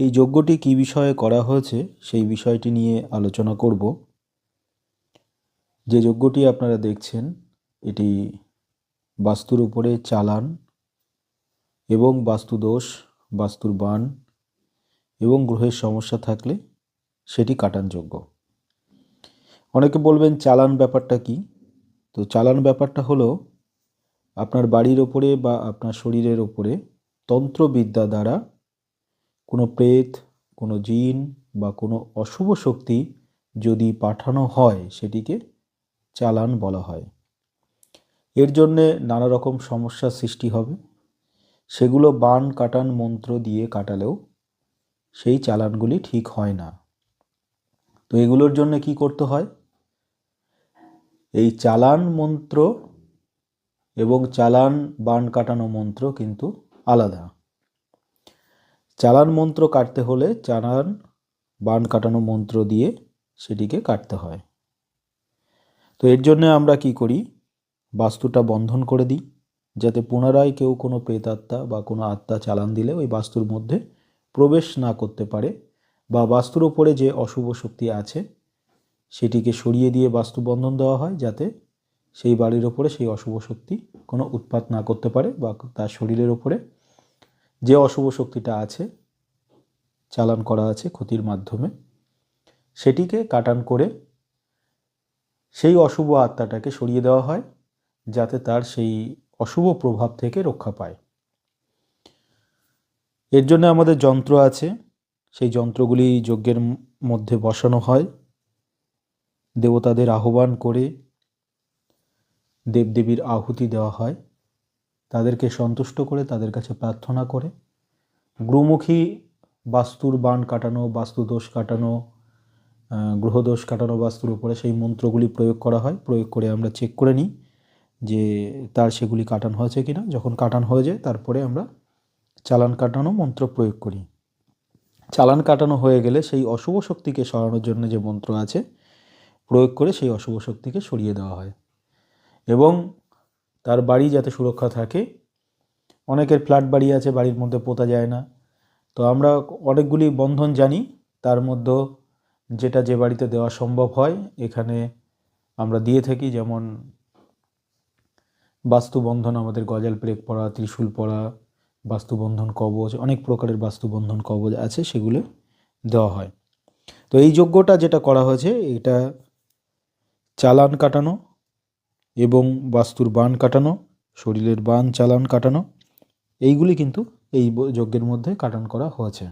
এই যজ্ঞটি কী বিষয়ে করা হয়েছে সেই বিষয়টি নিয়ে আলোচনা করব। যে যজ্ঞটি আপনারা দেখছেন, এটি বাস্তুর উপরে চালান এবং বাস্তুদোষ, বাস্তুর বান এবং গ্রহের সমস্যা থাকলে সেটি কাটান যোগ্য অনেকে বলবেন, চালান ব্যাপারটা কি? তো চালান ব্যাপারটা হলো, আপনার বাড়ির ওপরে বা আপনার শরীরের ওপরে তন্ত্রবিদ্যা দ্বারা কোনো প্রেত, কোনো জিন বা কোনো অশুভ শক্তি যদি পাঠানো হয়, সেটিকে চালান বলা হয়। এর জন্যে নানা রকম সমস্যার সৃষ্টি হবে। সেগুলো বান, কাটান, মন্ত্র দিয়ে কাটালেও সেই চালানগুলি ঠিক হয় না। তো এগুলোর জন্য কি করতে হয়? এই চালান মন্ত্র এবং চালান, বান, কাটানো মন্ত্র কিন্তু আলাদা। চালান মন্ত্র কাটতে হলে চালান বান কাটানো মন্ত্র দিয়ে সেটিকে কাটতে হয়। তো এর জন্য আমরা কি করি? বাস্তুটা বন্ধন করে দিই, যাতে পুনরায় কেউ কোনো প্রেতাত্মা বা কোনো আত্মা চালান দিলে ওই বাস্তুর মধ্যে প্রবেশ না করতে পারে বা বাস্তুর ওপরে যে অশুভ শক্তি আছে সেটিকে সরিয়ে দিয়ে বাস্তু বন্ধন দেওয়া হয়, যাতে সেই বাড়ির ওপরে সেই অশুভ শক্তি কোনো উৎপাত না করতে পারে বা তার শরীরের ওপরে যে অশুভ শক্তিটা আছে, চালান করা আছে ক্ষতির মাধ্যমে, সেটিকে কাটান করে সেই অশুভ আত্মাটাকে সরিয়ে দেওয়া হয়, যাতে তার সেই অশুভ প্রভাব থেকে রক্ষা পায়। এর জন্য আমাদের যন্ত্র আছে। সেই যন্ত্রগুলি যজ্ঞের মধ্যে বসানো হয়। দেবতাদের আহ্বান করে দেবদেবীর আহুতি দেওয়া হয়। তাদেরকে সন্তুষ্ট করে, তাদের কাছে প্রার্থনা করে। গ্রুমুখী বাস্তুর বান কাটানো বাস্তুদোষ কাটানো গ্রহদোষ কাটানো বাস্তুর উপরে সেই মন্ত্রগুলি প্রয়োগ করা হয়। প্রয়োগ করে আমরা চেক করে নিই যে তার সেগুলি কাটানো হয়েছে কিনা। যখন কাটানো হয়ে যায়, তারপরে আমরা চালান কাটানো মন্ত্র প্রয়োগ করি। চালান কাটানো হয়ে গেলে সেই অশুভ শক্তিকে সরানোর জন্য যে মন্ত্র আছে, প্রয়োগ করে সেই অশুভ শক্তিকে সরিয়ে দেওয়া হয়। এবং তার বাড়ি যাতে সুরক্ষা থাকে। অনেকের ফ্ল্যাট বাড়ি আছে, বাড়ির মধ্যে পোতা যায় না। তো আমরা অনেকগুলি বন্ধন জানি, তার মধ্যে যেটা যে বাড়িতে দেওয়া সম্ভব হয়, এখানে আমরা দিয়ে থাকি। যেমন বাস্তুবন্ধন, আমাদের গজাল প্রেক পড়া, ত্রিশূল পড়া, বাস্তুবন্ধন কবচ অনেক প্রকারের বাস্তুবন্ধন কবচ আছে, সেগুলো দেওয়া হয়। তো এই যজ্ঞটা যেটা করা হয়েছে, এটা চালান কাটানো এবং বাস্তুর বান কাটানো, শরীরের বান চালান কাটানো, এইগুলি কিন্তু এই যজ্ঞের মধ্যে কাটান করা হয়েছে।